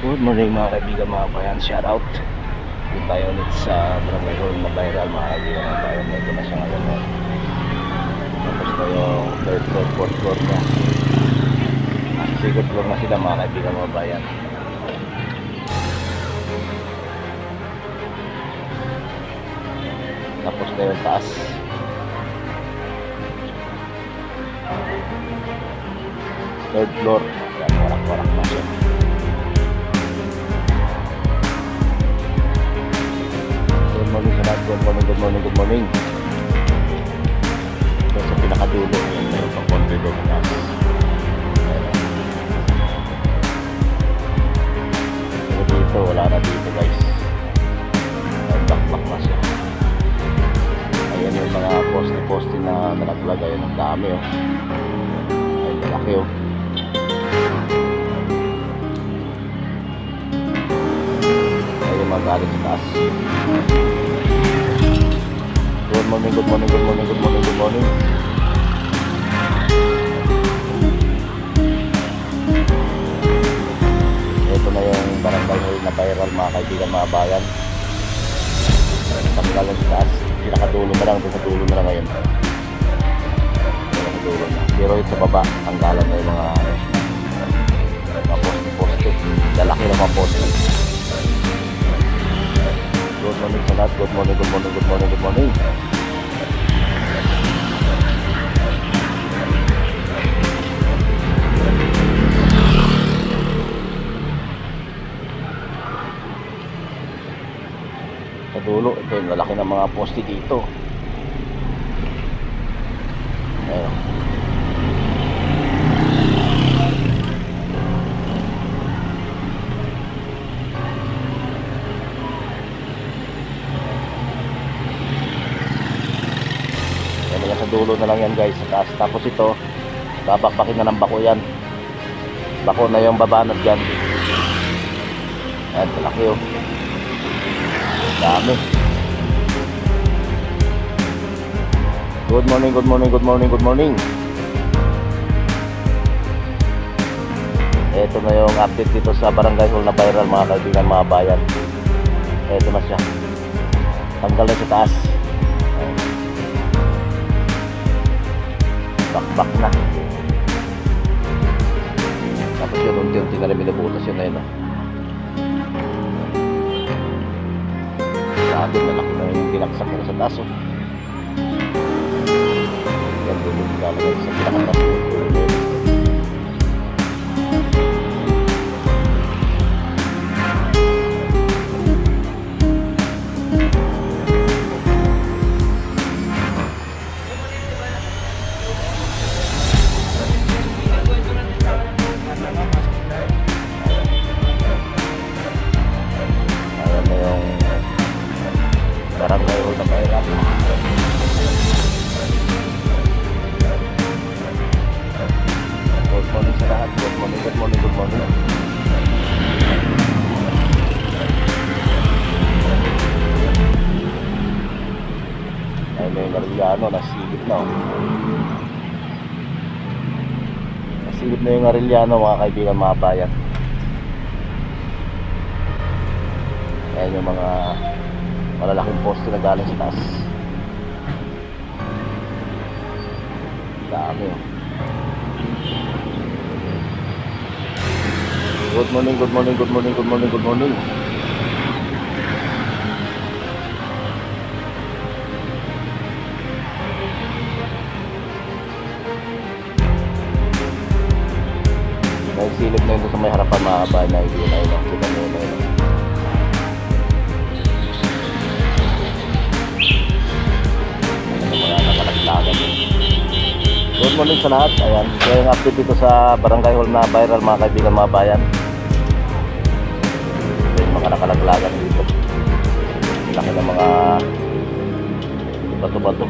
Good morning mga kaibigan mga bayan, shout out. Dito tayo ulit sa barangay hall na viral mga kaibigan mga bayan. Ito na siya ngayon no? Tapos na yung third floor, fourth floor niya Nasa second floor na sila mga kaibigan mga bayan. Tapos na yung taas. Third floor. Ayan, warak-warak na siya morning. Ito sa pinakadulo. Ayan, meron pang konti doon. Ayan. Pero dito, wala na dito guys. Ayan, back-back na siya. Ayan yung mga poste-poste na nalaglag. Ayan, ang dami oh. Ayan, malaki oh. Ayan, mga galing sa taas. Morning, good morning, good morning, good morning, good morning. Ito na yung barangay hall na viral mga kaibigan, mga bayan. Tanggalan sa taas. Pinakadulo na lang, sa dulo na lang ngayon. Pinakadulo na. Pero ito sa baba, tanggalan na yung mga mga poste-poste. Lalaki ng mga poste. Good morning sa lahat. Good morning, good morning, good morning, good morning. Dulo, ito yung lalaki ng mga poste dito. Ayun. Yan sa dulo na lang yan guys taas. Tapos ito, babakbakin na ng bako yan. Bako na yung babanat dyan. Yan, malaki oh. Dami. Good morning, good morning, good morning, good morning. Ito na yung update dito sa Barangay Hall na viral mga kaibigan, mga bayan. Ito na siya. Tanggal na sa taas. Bakbak na. Tapos yun, unti-unti na rin binubutas yun na oh. Grabe, malaki na yung binagsak nila sa taas. Oh. Doon yung lalagay sa pinakatas. Yung Arellano, nasilip na. oh. Nasilip na yung Arellano mga kaibigan, mga bayan. Ayan yung mga malalaking poste na galing sa taas. Dami. oh. Good morning, good morning, good morning, good morning, good morning. Silip na yun sa may harapan mga kabayan na yun ay no. Kita mo yun ayun. mga nakalaglagan. Good morning sa lahat. Ayan, kaya yung update dito sa Barangay Hall na viral mga kaibigan mga bayan. Ito yung mga nakalaglagan dito. Laki ng mga bato-bato.